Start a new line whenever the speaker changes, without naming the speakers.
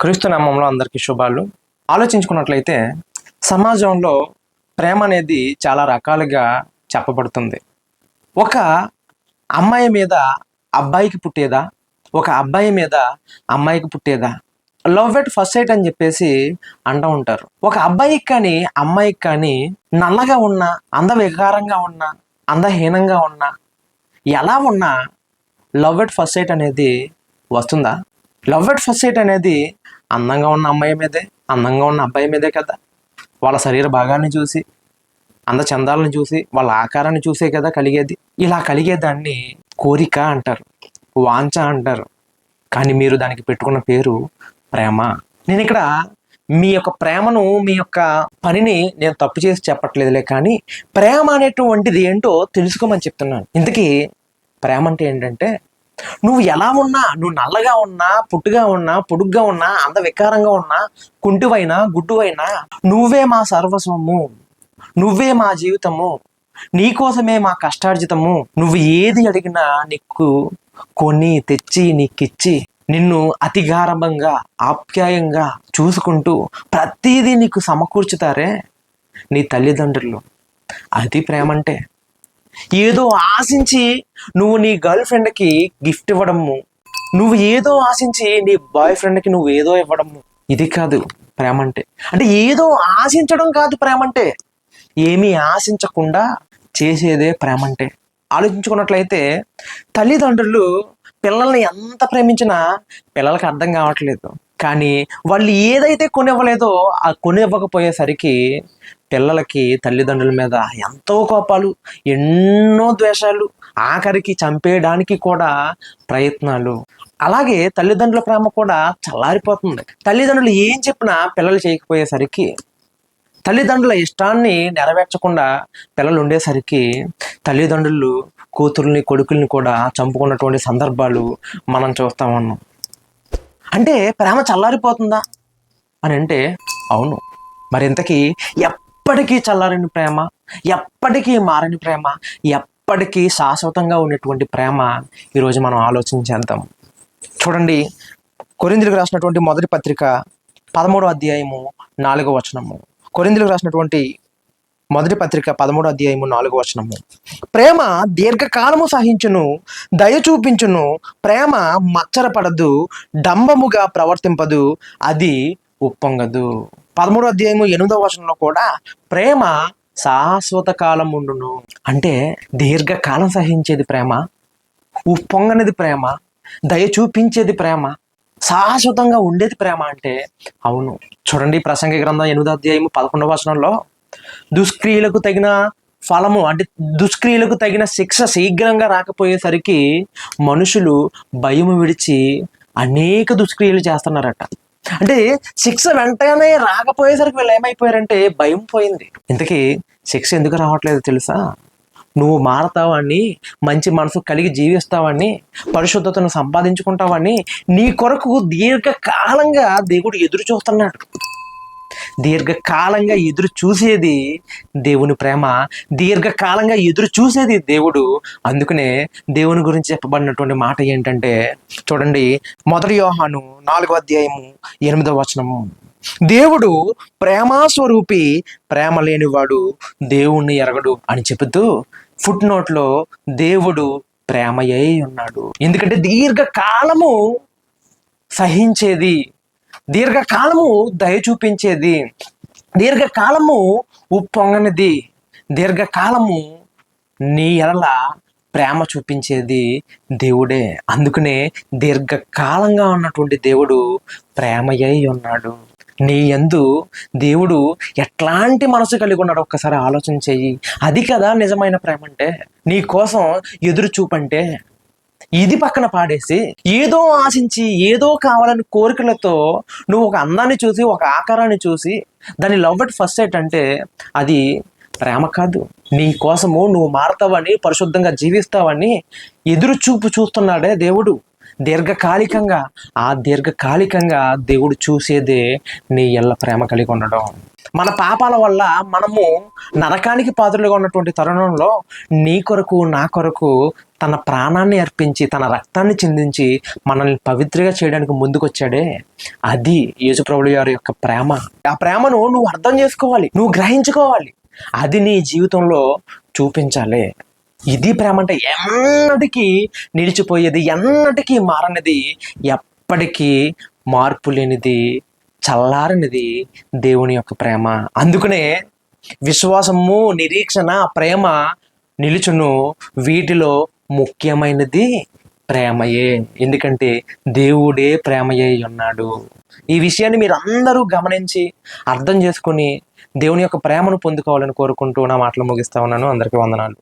క్రీస్తు నామంలో అందరికీ శుభాలు. ఆలోచించుకున్నట్లయితే సమాజంలో ప్రేమ అనేది చాలా రకాలుగా చెప్పబడుతుంది. ఒక అమ్మాయి మీద అబ్బాయికి పుట్టేదా? ఒక అబ్బాయి మీద అమ్మాయికి పుట్టేదా? లవ్ ఎట్ ఫస్ట్ సైట్ అని చెప్పేసి అంటూ ఉంటారు. ఒక అబ్బాయికి కానీ అమ్మాయికి కానీ నల్లగా ఉన్నా అందవికారంగా ఉన్నా అందహీనంగా ఉన్నా ఎలా ఉన్నా లవ్ ఎట్ ఫస్ట్ సైట్ అనేది వస్తుందా? లవ్ ఎట్ ఫస్ట్ సైట్ అనేది అందంగా ఉన్న అమ్మాయి మీదే అందంగా ఉన్న అబ్బాయి మీదే కదా. వాళ్ళ శరీర భాగాన్ని చూసి అంద చందాలను చూసి వాళ్ళ ఆకారాన్ని చూసే కదా కలిగేది. ఇలా కలిగే దాన్ని కోరిక అంటారు వాంఛ అంటారు. కానీ మీరు దానికి పెట్టుకున్న పేరు ప్రేమ. నేను ఇక్కడ మీ యొక్క ప్రేమను మీ యొక్క పనిని నేను తప్పు చేసి చెప్పట్లేదులే కానీ ప్రేమ అనేటువంటిది ఏంటో తెలుసుకోమని చెప్తున్నాను. ఇంతకీ ప్రేమ అంటే ఏంటంటే నువ్వు ఎలా ఉన్నా నువ్వు నల్లగా ఉన్నా పుట్టుగా ఉన్నా పొడుగ్గా ఉన్నా అంత వికారంగా ఉన్నా కుంటివైనా గుడ్డువైనా నువ్వే మా సర్వస్వము. నువ్వే మా జీవితము. నీకోసమే మా కష్టార్జితము. నువ్వు ఏది అడిగినా నీకు కొని తెచ్చి నీకిచ్చి నిన్ను అతి గారభంగా ఆప్యాయంగా చూసుకుంటూ ప్రతిదీ నీకు సమకూర్చుతారే నీ తల్లిదండ్రులు. అది ప్రేమ అంటే ఏదో ఆశించి నువ్వు నీ గర్ల్ ఫ్రెండ్కి గిఫ్ట్ ఇవ్వడము. నువ్వు ఏదో ఆశించి నీ బాయ్ ఫ్రెండ్కి నువ్వు ఏదో ఇవ్వడము. ఇది కాదు ప్రేమ అంటే. అంటే ఏదో ఆశించడం కాదు ప్రేమ అంటే. ఏమీ ఆశించకుండా చేసేదే ప్రేమ అంటే. ఆలోచించుకున్నట్లయితే తల్లిదండ్రులు పిల్లల్ని ఎంత ప్రేమించినా పిల్లలకి అర్థం కావట్లేదు. కానీ వాళ్ళు ఏదైతే కొనివ్వలేదో ఆ కొనివ్వకపోయేసరికి పిల్లలకి తల్లిదండ్రుల మీద ఎంతో కోపాలు ఎన్నో ద్వేషాలు ఆఖరికి చంపేయడానికి కూడా ప్రయత్నాలు. అలాగే తల్లిదండ్రుల ప్రేమ కూడా చల్లారిపోతుంది. తల్లిదండ్రులు ఏం చెప్పినా పిల్లలు చేయకపోయేసరికి తల్లిదండ్రుల ఇష్టాన్ని నెరవేర్చకుండా పిల్లలు ఉండేసరికి తల్లిదండ్రులు కూతుర్ని కొడుకుల్ని కూడా చంపుకున్నటువంటి సందర్భాలు మనం చూస్తా ఉన్నాం. అంటే ప్రేమ చల్లారిపోతుందా? అని అంటే అవును. మరి ఇంతకీ ఎప్పటికీ చల్లారని ప్రేమ? ఎప్పటికీ మారని ప్రేమ? ఎప్పటికీ శాశ్వతంగా ఉన్నటువంటి ప్రేమ? ఈరోజు మనం ఆలోచించేద్దాం. చూడండి కొరిందులకు రాసినటువంటి మొదటి పత్రిక పదమూడో అధ్యాయము నాలుగో వచనము. కొరిందులకు రాసినటువంటి మొదటి పత్రిక పదమూడు అధ్యాయము నాలుగు వచనము. ప్రేమ దీర్ఘకాలము సహించును దయ చూపించును ప్రేమ మచ్చరపడదు డంబముగా ప్రవర్తింపదు అది ఉప్పొంగదు. పదమూడు అధ్యాయము ఎనిమిదవ వచనంలో కూడా ప్రేమ శాశ్వత కాలం ఉండును. అంటే దీర్ఘకాలం సహించేది ప్రేమ ఉప్పొంగనిది ప్రేమ దయ చూపించేది ప్రేమ శాశ్వతంగా ఉండేది ప్రేమ అంటే అవును. చూడండి ప్రసంగ గ్రంథం ఎనిమిదో అధ్యాయము పదకొండవ వచనంలో దుష్క్రియలకు తగిన ఫలము అంటే దుష్క్రియలకు తగిన శిక్ష శీఘ్రంగా రాకపోయేసరికి మనుషులు భయము విడిచి అనేక దుష్క్రియలు చేస్తున్నారట. అంటే శిక్ష వెంటనే రాకపోయేసరికి వీళ్ళు ఏమైపోయారంటే భయం పోయింది. ఇంతకీ శిక్ష ఎందుకు రావట్లేదు తెలుసా? నువ్వు మారతావని మంచి మనసు కలిగి జీవిస్తావని పరిశుద్ధతను సంపాదించుకుంటావని నీ కొరకు దీర్ఘకాలంగా దేవుడు ఎదురు చూస్తున్నాడు దీర్ఘకాలంగా ఎదురు చూసేది దేవుని ప్రేమ దీర్ఘకాలంగా ఎదురు చూసేది దేవుడు. అందుకనే దేవుని గురించి చెప్పబడినటువంటి మాట ఏంటంటే చూడండి మొదటి యోహాను నాలుగో అధ్యాయము ఎనిమిదో వచనము. దేవుడు ప్రేమాస్వరూపి ప్రేమ లేనివాడు దేవుణ్ణి ఎరగడు అని చెబుతూ ఫుట్ నోట్లో దేవుడు ప్రేమయ్యే ఉన్నాడు. ఎందుకంటే దీర్ఘకాలము సహించేది దీర్ఘకాలము దయ చూపించేది దీర్ఘకాలము ఉప్పొంగనిది. దీర్ఘకాలము నీ ఎడల ప్రేమ చూపించేది దేవుడే. అందుకనే దీర్ఘకాలంగా ఉన్నటువంటి దేవుడు ప్రేమయ్యై ఉన్నాడు. నీ ఎందు దేవుడు ఎట్లాంటి మనసు కలిగి ఉన్నాడు ఒక్కసారి ఆలోచన చెయ్యి. అది కదా నిజమైన ప్రేమ అంటే నీ కోసం ఎదురు చూపంటే ఇది పక్కన పాడేసి ఏదో ఆశించి ఏదో కావాలని కోరికలతో నువ్వు ఒక అందాన్ని చూసి ఒక ఆకారాన్ని చూసి దాన్ని లవ్ ఎట్ ఫస్ట్ సైట్ అంటే అది ప్రేమ కాదు. నీ కోసము నువ్వు మారతావని పరిశుద్ధంగా జీవిస్తావని ఎదురు చూపు చూస్తున్నాడే దేవుడు. దీర్ఘకాలికంగా ఆ దీర్ఘకాలికంగా దేవుడు చూసేదే నీ ఎల్ల ప్రేమ కలిగి ఉండడం. మన పాపాల వల్ల మనము నరకానికి పాత్రలుగా ఉన్నటువంటి తరుణంలో నీ కొరకు నా కొరకు తన ప్రాణాన్ని అర్పించి తన రక్తాన్ని చిందించి మనల్ని పవిత్రగా చేయడానికి ముందుకొచ్చాడే. అది యేసుప్రభుడు గారి యొక్క ప్రేమ. ఆ ప్రేమను నువ్వు అర్థం చేసుకోవాలి నువ్వు గ్రహించుకోవాలి. అది నీ జీవితంలో చూపించాలి. ఇది ప్రేమ అంటే ఎన్నటికీ నిలిచిపోయేది ఎన్నటికీ మారనిది ఎప్పటికీ మార్పు లేనిది చల్లారనిది దేవుని యొక్క ప్రేమ. అందుకనే విశ్వాసము నిరీక్షణ ప్రేమ నిలుచును వీటిలో ముఖ్యమైనది ప్రేమయే. ఎందుకంటే దేవుడే ప్రేమయే ఉన్నాడు ఈ విషయాన్ని మీరు అందరూ గమనించి అర్థం చేసుకొని దేవుని యొక్క ప్రేమను పొందుకోవాలని కోరుకుంటూ నా మాటలు ముగిస్తా ఉన్నాను. అందరికీ వందనాలు.